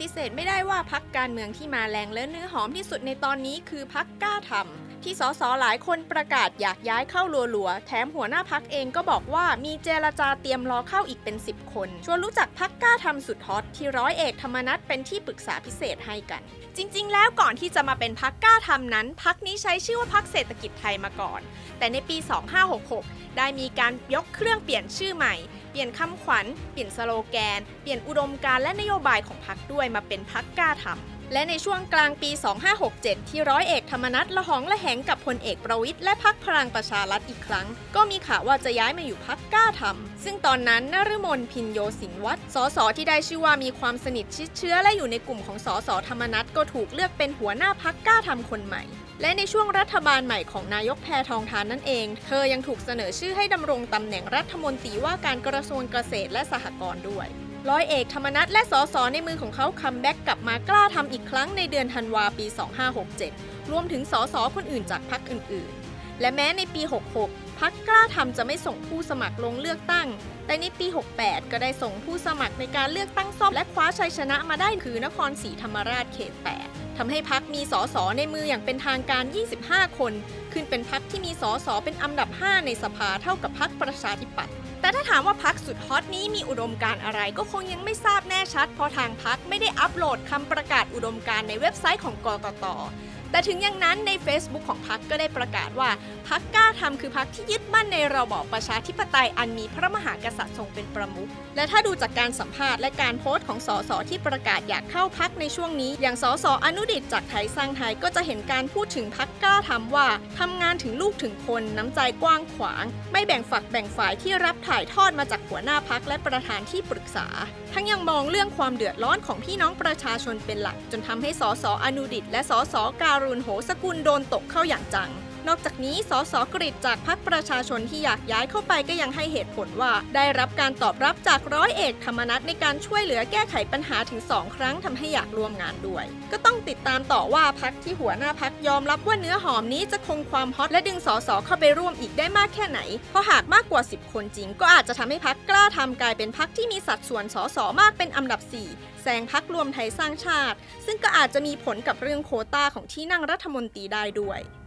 ฏิเสธไม่ได้ว่าพักการเมืองที่มาแรงและเนื้อหอมที่สุดในตอนนี้คือพักกล้าทำที่สสหลายคนประกาศอยากย้ายเข้าลัวๆ แถมหัวหน้าพักเองก็บอกว่ามีเจรจาเตรียมรอเข้าอีกเป็น 10 คน ชวนรู้จักพักกล้าทำสุดฮอตที่ร้อยเอกธรรมนัฐเป็นที่ปรึกษาพิเศษให้กัน จริงๆ แล้วก่อนที่จะมาเป็นพักกล้าทำนั้น พักนี้ใช้ชื่อว่าพักเศรษฐกิจไทยมาก่อน แต่ในปี 2566 ได้มีการยกเครื่องเปลี่ยนชื่อใหม่ เปลี่ยนคำขวัญ เปลี่ยนสโลแกน เปลี่ยนอุดมการณ์และนโยบายของพรรคด้วยมาเป็นพรรคกล้าทำและในช่วงกลางปี 2567 ที่ร้อยเอกธรรมนัฐละหองละแหงกับพลเอกประวิทย์และพักพลังประชารัฐอีกครั้ง ก็มีข่าวว่าจะย้ายมาอยู่พักกล้าทำซึ่งตอนนั้นนฤมลพินโยสินวัตรสสที่ได้ชื่อว่ามีความสนิทชิดเชื้อและอยู่ในกลุ่มของสสธรรมนัฐก็ถูกเลือกเป็นหัวหน้าพักกล้าทำคนใหม่และในช่วงรัฐบาลใหม่ของนายกแพทองทานนั่นเอง เธอยังถูกเสนอชื่อให้ดำรงตำแหน่งรัฐมนตรีว่าการกระทรวงเกษตรและสหกรณ์ด้วย ร้อยเอกธรรมนัฐและสสในมือของเขาคัมแบ็กกลับมากล้าทำอีกครั้งในเดือนธันวาปี 2567 รวมถึงสสคนอื่นจากพรรคอื่นๆ และแม้ในปี 66พักกล้าทำจะไม่ส่งผู้สมัครลงเลือกตั้ง แต่ในปี 68 ก็ได้ส่งผู้สมัครในการเลือกตั้งซ่อมและคว้าชัยชนะมาได้คือนครศรีธรรมราชเขต 8ทำให้พักมีสสในมืออย่างเป็นทางการ 25 คน ขึ้นเป็นพักที่มีสสเป็นอันดับ 5 ในสภาเท่ากับพักประชาธิปัตย์แต่ถ้าถามว่าพักสุดฮอตนี้มีอุดมการอะไรก็คงยังไม่ทราบแน่ชัด เพราะทางพักไม่ได้อัปโหลดคำประกาศอุดมการในเว็บไซต์ของกกตแต่ถึงอย่างนั้นใน Facebook ของพักก็ได้ประกาศว่าพักกล้าทำคือพักที่ยึดมั่นในระบอบประชาธิปไตยอันมีพระมหากษัตริย์ทรงเป็นประมุขและถ้าดูจากการสัมภาษณ์และการโพสต์ของสสที่ประกาศอยากเข้าพักในช่วงนี้ อย่างสสอนุุดิตจากไทยสร้างไทยก็จะเห็นการพูดถึงพักกล้าทำว่าทำงานถึงลูกถึงคนน้ำใจกว้างขวาง ไม่แบ่งฝักแบ่งฝ่ายที่รับถ่ายทอดมาจากหัวหน้าพักและประธานที่ปรึกษา ทั้งยังมองเรื่องความเดือดร้อนของพี่น้องประชาชนเป็นหลัก จนทำให้สสอนุดิตและสสการุณโหสกุลโดนตกเข้าอย่างจัง นอกจากนี้สสกฤษจากพรรคประชาชนที่อยากย้ายเข้าไปก็ยังให้เหตุผลว่า ได้รับการตอบรับจากร้อยเอกธรรมนัฐในการช่วยเหลือแก้ไขปัญหาถึง 2 ครั้งทำให้อยากร่วมงานด้วย ก็ต้องติดตามต่อว่าพักที่หัวหน้าพักยอมรับว่าเนื้อหอมนี้จะคงความฮอตและดึงสสเข้าไปร่วมอีกได้มากแค่ไหน เพราะหากมากกว่า 10 คนจริง ก็อาจจะทำให้พักกล้าทำกลายเป็นพักที่มีสัดส่วนสสมากเป็นอันดับ 4แซงพักรวมไทยสร้างชาติ ซึ่งก็อาจจะมีผลกับเรื่องโคต้าของที่นั่งรัฐมนตรีได้ด้วย